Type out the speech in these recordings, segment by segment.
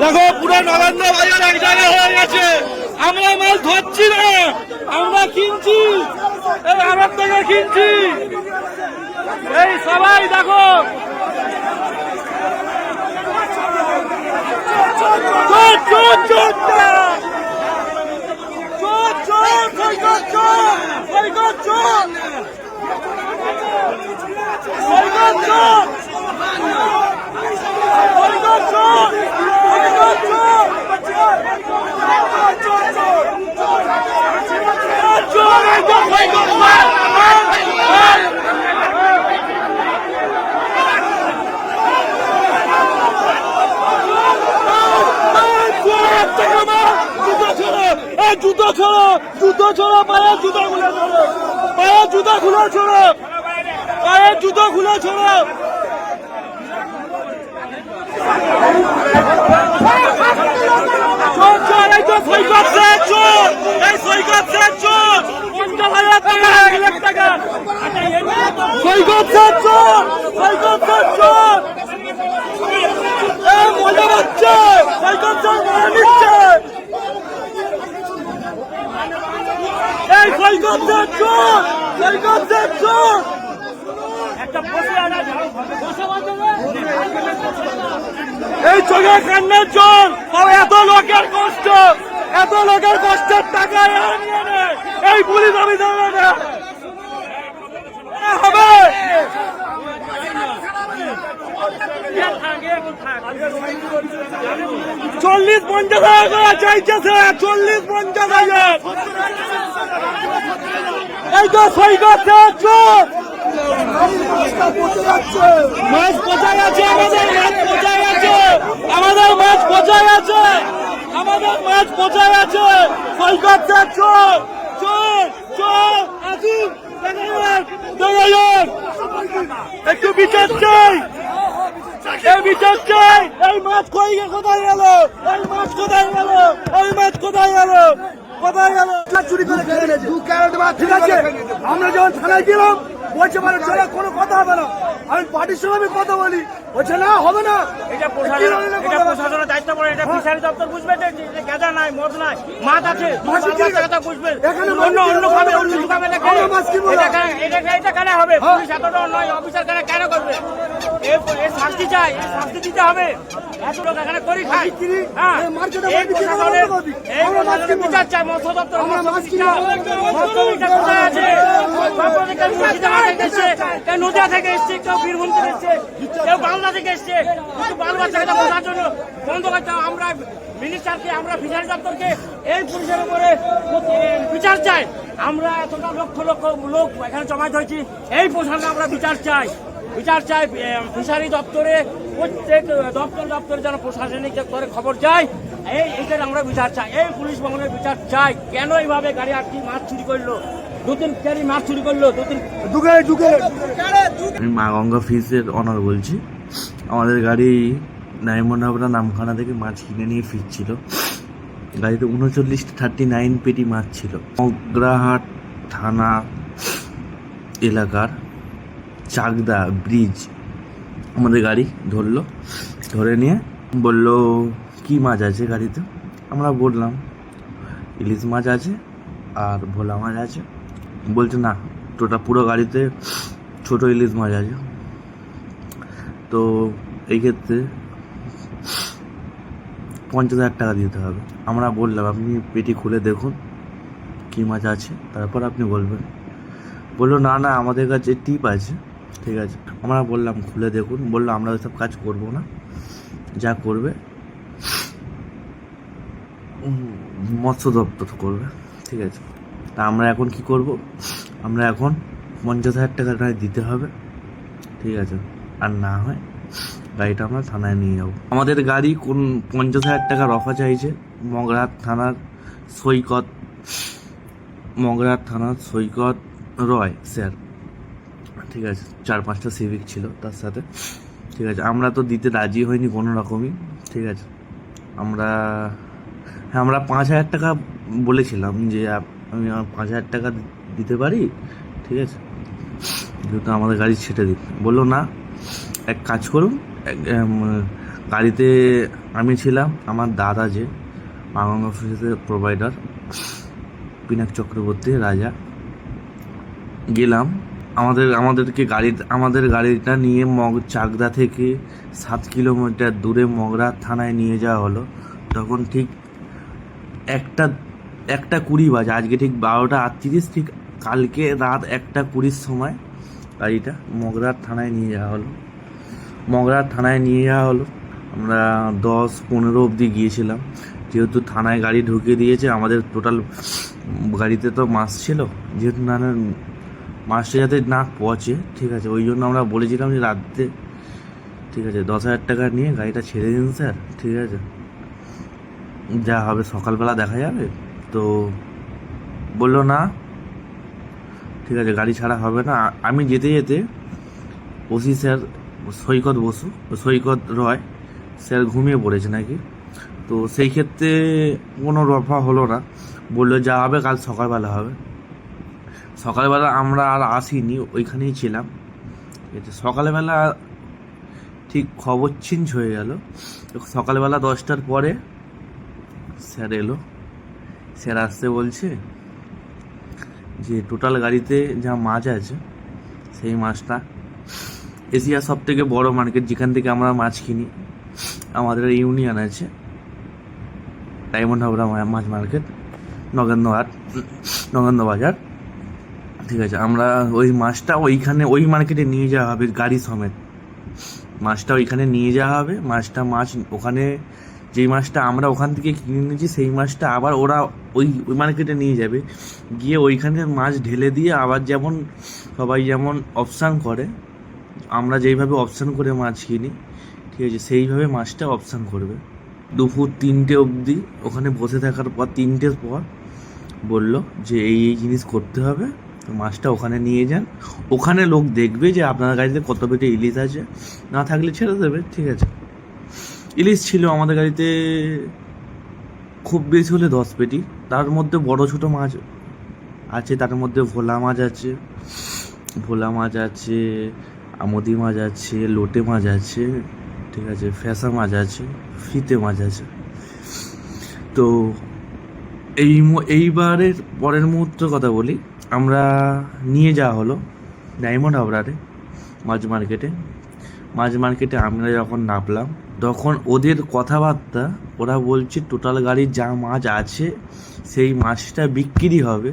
দেখো, পুরো নবান্ন বাজার এক জায়গায় হয়ে গেছে। আমরা মাল ধরছি না, আমরা কিনছি। এই আমার থেকে কিনছি। এই সবাই দেখো। চোর চোর চোরটা চোর চোর সৈকত চোর সৈকত চোর সৈকত চোর সৈকত চোর সৈকত চোর চোর একদম সৈকত মার মার মার জুতো ছড়ো জুতো ছড়ো পায়ের জুতো খুলে ছড়ো পায়ের জুতো খুলে ছড়ো পায়ের ছড়ো চোর! চোর! এই তো সৈকত স্যার চোর! এই চোখে কান্নার জল। এত লোকের কষ্ট। এত লোকের কষ্টের টাকা এই পুলিশ আমি দেবে না হবে। চল্লিশ পঞ্চাশ হাজার করে স্যার চল্লিশ পঞ্চাশ হাজার। এই তো সৈকত মাছ পচা গেছে আমাদের মাছ পচা গেছে আমাদের মাছ পচা গেছে আমাদের মাছ পচা গেছে সৈকত স্যার চোর চোর চোর আসুন যাক একটু বিচার চাই এই বিচার চাই এই মাছ কই কোথায় গেল? এই মাছ কোথায় গেল? এই মাছ কোথায় গেল? কোথায় গেল? চুরি করে দু ক্যারেট মাছ ঠিক আছে আমরা যখন থানায় গেলাম বলছে বলে চলে কোনো কথা হবে না। আমি পার্টির সঙ্গে আমি কথা বলি। বলছে না হবে না। এটা? প্রশাসনের দায়িত্ব পড়ে এটা ফিশারি দপ্তর বুঝবে যে গেদা নাই মদ নাই মাছ আছে মাছ বাল কথা বুঝবে। অন্য অন্য ভাবে অন্য না। এটা এটা এটা কেন হবে? হ্যাঁ। পুলিশ এতটা নয় অফিসার কেন কেন করবে? শাস্তি চাই শাস্তি দিতে হবে। এত লোক এখানে করি খাই হ্যাঁ। এই প্রশাসনের এই প্রশাসনের বিচার চাই মৎস্য দপ্তর কোথায় আছে? নদিয়া থেকে এসছে কেউ বীরভূম থেকে এসছে কেউ বাংলা থেকে এসছে। বাল বাচ্চাকে বোঝার জন্য বন্ধ করতে আমরা মিনিস্টারকে আমরা ফিশারি দপ্তরকে এই পুলিশের উপরে বিচার চাই। আমরা এতটা লক্ষ লক্ষ লোক এখানে জমায়েত হয়েছি। এই প্রশাসনে আমরা বিচার চাই। বিচার চাই ফিশারি দপ্তরে প্রত্যেক দপ্তর দপ্তরে যেন প্রশাসনিক দপ্তরে খবর যায় এই এটার আমরা বিচার চাই। এই পুলিশ ভবনের বিচার চাই। কেন এইভাবে গাড়ি আটকি মাছ চুরি করল? দু তিন গাড়ি মাছ চুরি করল? দু তিন আমি মা গঙ্গা ফিসের অনার বলছি। আমাদের গাড়ি ডায়মন্ড নামখানা থেকে মাছ কিনে নিয়ে ফিরছিল। গাড়িতে উনচল্লিশ থার্টি নাইন পেটি মাছ ছিল। মগরাহাট থানা এলাকার চাকদা ব্রিজ আমাদের গাড়ি ধরলো, ধরে নিয়ে বলল, কি মাছ আছে গাড়িতে? আমরা বললাম, ইলিশ মাছ আছে আর ভোলা মাছ আছে। বলছে, না টোটা পুরো গাড়িতে ছোট ইলিশ মাছ আছে। তো এই ক্ষেত্রে পঞ্চাশ হাজার টাকা দিতে হবে। আমরা বললাম, আপনি পেটি খুলে দেখুন, কী মাছ আছে? তারপর আপনি বলবেন। বলল, না না, আমাদের কাছে টিপ আছে। ঠিক আছে। আমরা বললাম, খুলে দেখুন। বলল, আমরা ওইসব কাজ করব না। যা করবে মৎস্য দপ্তর করবে, ঠিক আছে। তা আমরা এখন কি করব? আমরা এখন পঞ্চাশ হাজার টাকা নয় দিতে হবে, ঠিক আছে। আর না হয়, গাড়িটা আমরা থানায় নিয়ে যাব। আমাদের গাড়ি কোন পঞ্চাশ হাজার টাকার অফার চাইছে? মগরাহাট থানার সৈকত, মগরাহাট থানার সৈকত রয়, স্যার। ঠিক আছে, চার পাঁচটা সিভিক ছিল তার সাথে। ঠিক আছে, আমরা তো দিতে রাজি হইনি কোনো রকমই, ঠিক আছে। আমরা হ্যাঁ আমরা পাঁচ হাজার টাকা বলেছিলাম যে আমি পাঁচ হাজার টাকা দিতে পারি, ঠিক আছে। যেহেতু আমাদের গাড়ি ছেটে দিন বলল, না, এক কাজ করুন গাড়িতে আমি ছিলাম, আমার দাদা যে মাগং অফিসের প্রোভাইডার পিনাক চক্রবর্তী রাজা, গেলাম আমাদের, আমাদেরকে গাড়ি, আমাদের গাড়িটা নিয়ে মগ, চাকদা থেকে সাত কিলোমিটার দূরে মগরা থানায় নিয়ে যাওয়া হলো। তখন ঠিক একটা একটা কুড়ি বাজে, আজকে ঠিক বারোটা আটত্রিশ, ঠিক কালকে রাত একটা কুড়ির সময় গাড়িটা মগরার থানায় নিয়ে যাওয়া হলো। মগরার থানায় নিয়ে যাওয়া হলো। আমরা দশ পনেরো অবধি গিয়েছিলাম। যেহেতু থানায় গাড়ি ঢুকিয়ে দিয়েছে, আমাদের টোটাল গাড়িতে তো মাছ ছিল, যেহেতু না না মাছটা যাতে না পচে, ঠিক আছে? ওই জন্য আমরা বলেছিলাম যে রাত্রে, ঠিক আছে, দশ হাজার টাকা নিয়ে গাড়িটা ছেড়ে দিন স্যার, ঠিক আছে? যা হবে, সকালবেলা দেখা যাবে? তো বলল না, ঠিক আছে, গাড়ি ছাড়া হবে না। আমি যেতে যেতে OC sir, Saikat Basu, Saikat Roy sir ঘুমিয়ে পড়েছে নাকি? তো সেই ক্ষেত্রে কোনো রফা হলো না। বলল, যা হবে, কাল সকালবেলা হবে। সকালবেলা আমরা আর আসিনি, ওইখানেই ছিলাম। সকালবেলা ঠিক খবর চেঞ্জ হয়ে গেল। সকালবেলা দশটার পরে স্যার এলো। স্যার আসতে বলছে যে টোটাল গাড়িতে যা মাছ আছে, সেই মাছটা এশিয়ার সব থেকে বড় মার্কেট, যেখান থেকে আমরা মাছ কিনি। আমাদের ইউনিয়ন আছে ডায়মন্ড হাবড়া মাছ মার্কেট নগেন্দ্রহাট নগেন্দ্র বাজার। ঠিক আছে, আমরা ওই মাছটা ওইখানে, ওই মার্কেটে নিয়ে যাওয়া হবে গাড়ি সমেত। মাছটা ওইখানে নিয়ে যাওয়া হবে, মাছটা মাছ ওখানে, যেই মাছটা আমরা ওখান থেকে কিনে নিয়েছি সেই মাছটা আবার ওরা ওই ওই মার্কেটে নিয়ে যাবে। গিয়ে ওইখানে মাছ ঢেলে দিয়ে আবার যেমন সবাই যেমন অপশান করে, আমরা যেইভাবে অপশান করে মাছ কিনি, ঠিক আছে, সেইভাবে মাছটা অপশান করবে। দুপুর তিনটে অবধি, ওখানে বসে থাকার পর, তিনটের পর বলল যে এই এই জিনিস করতে হবে। মাছটা ওখানে নিয়ে যান। ওখানে লোক দেখবে যে আপনার গাড়িতে কত পেটে ইলিশ আছে। না থাকলে ছেড়ে দেবে, ঠিক আছে। ইলিশ ছিল আমাদের গাড়িতে খুব বেশি হলে দশ পেটি। তার মধ্যে বড় ছোট মাছ আছে, তার মধ্যে ভোলা মাছ আছে। ভোলা মাছ আছে, আমদি মাছ আছে, লোটে মাছ আছে, ঠিক আছে, ফ্যাসা মাছ আছে, ফিতে মাছ আছে। তো এই এইবারের পরের মুহূর্তের কথা বলি। আমরা নিয়ে যাওয়া হলো ডায়মন্ড হাবড়ারে মাছ মার্কেটে। মাছ মার্কেটে আমরা যখন নামলাম, তখন ওদের কথাবার্তা, ওরা বলছে টোটাল গাড়ির যা মাছ আছে, সেই মাছটা বিক্রি হবে।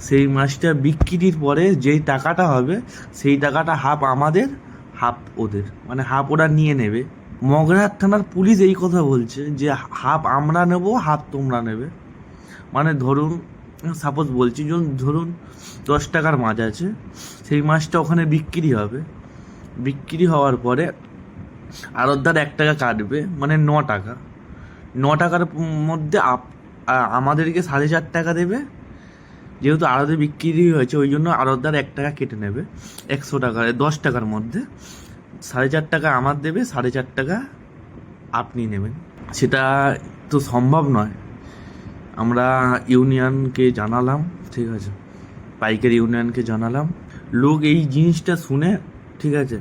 সেই মাছটা বিক্রির পরে যেই টাকাটা হবে, সেই টাকাটা হাফ আমাদের, হাফ ওদের। মানে হাফ ওরা নিয়ে নেবে। মগরাহাট থানার পুলিশ এই কথা বলছে যে হাফ আমরা নেব, হাফ তোমরা নেবে। মানে ধরুন সাপোজ বলছি ধরুন দশ টাকার মাছ আছে, সেই মাছটা ওখানে বিক্রি হবে। বিক্রি হওয়ার পরে আরতদার এক টাকা কাটবে মানে ন টাকা। ন টাকার মধ্যে আমাদেরকে সাড়ে চার টাকা দেবে। যেহেতু আড়তে বিক্রি হয়েছে, ওই জন্য আড়তদার এক টাকা কেটে নেবে, একশো টাকা দশ টাকার মধ্যে। সাড়ে চার টাকা আমার দেবে, সাড়ে চার টাকা আপনি নেবেন। সেটা তো সম্ভব নয়। আমরা ইউনিয়নকে জানালাম, ঠিক আছে? পাইকারি ইউনিয়নকে জানালাম। লোক এই জিনিসটা শুনে, ঠিক আছে?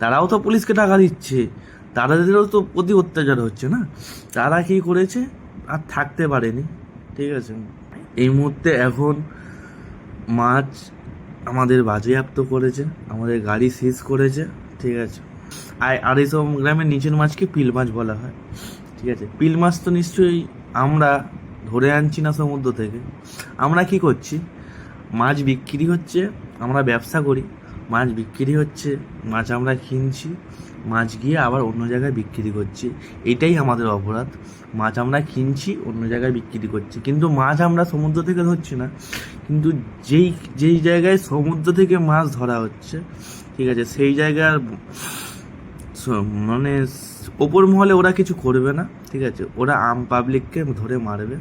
তারাও তো পুলিশকে টাকা দিচ্ছে। তাদেরও তো প্রতি অত্যাচার হচ্ছে না? তারা কি করেছে? আর থাকতে পারেনি, ঠিক আছে? এই মুহূর্তে এখন মাছ আমাদের বাজেয়াপ্ত করেছে, আমাদের গাড়ি সিজ করেছে, ঠিক আছে? আর আর আড়াইশো গ্রামের নিচের মাছকে পিল মাছ বলা হয়, ঠিক আছে? পিল মাছ তো নিশ্চয়ই আমরা ধরে আনছি না সমুদ্র থেকে। আমরা কি করছি? মাছ বিক্রি হচ্ছে, আমরা ব্যবসা করি। মাছ বিক্রি হচ্ছে, মাছ আমরা কিনছি, মাছ গিয়ে আবার অন্য জায়গায় বিক্রি করছি। এটাই আমাদের অপরাধ। মাছ আমরা কিনছি, অন্য জায়গায় বিক্রি করছি। কিন্তু মাছ আমরা সমুদ্র থেকে ধরছি না। কিন্তু যেই যেই জায়গায় সমুদ্র থেকে মাছ ধরা হচ্ছে, ঠিক আছে, সেই জায়গার মানে ওপর মহলে ওরা কিছু করবে না, ঠিক আছে? ওরা আম পাবলিককে ধরে মারবে,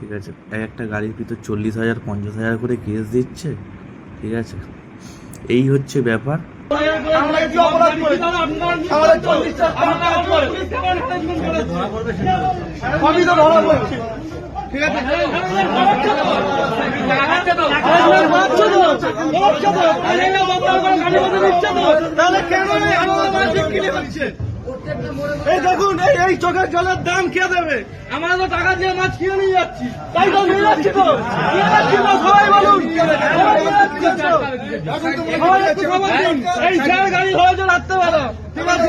ঠিক আছে? এক একটা গাড়ির ভিতর চল্লিশ হাজার, পঞ্চাশ হাজার করে কেস দিচ্ছে, ঠিক আছে? এই হচ্ছে ব্যাপার। ঠিক আছে? এই দেখুন এই এই চোখের জলের দাম কে দেবে? আমরা তো টাকা দিয়ে মাছ কিনে নিয়ে যাচ্ছি। তাই তো নিয়ে যাচ্ছি তো। নিয়ে যাচ্ছি তো সবাই বলুন। এই গাড়ি হয়েছে রাত্রেবেলা। ঠিক আছে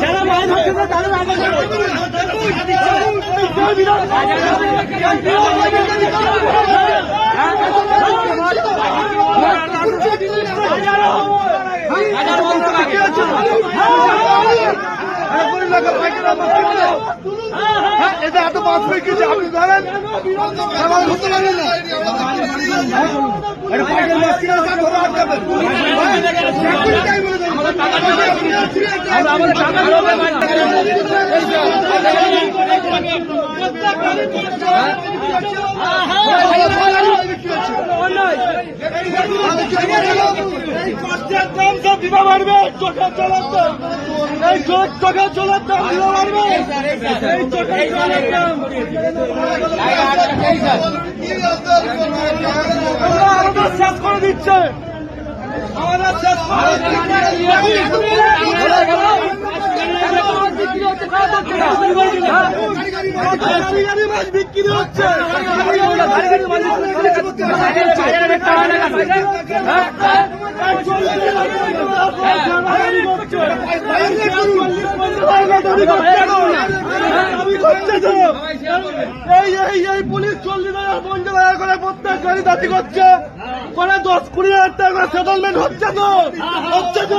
যারা মাছ ধরছে তাদের এটা এত মাছ পেয়েছে আপনি ধরেন। ধরতে না আমাদের টাকা এই কষ্টের দাম সব দিবা পারবে চোখের জলের দাম এই চোখ চোখের জলের দাম দিবা পারবে এই চোখের জলের দাম আমাদের শেষ করে দিচ্ছে আমাদের বিক্রি পুলিশ চল্লিশ হাজার পঞ্চাশ করে গাড়ি দাবি করছে। করে দশ কুড়ি হাজার টাকা সেটেলমেন্ট হচ্ছে তো। হচ্ছে তো।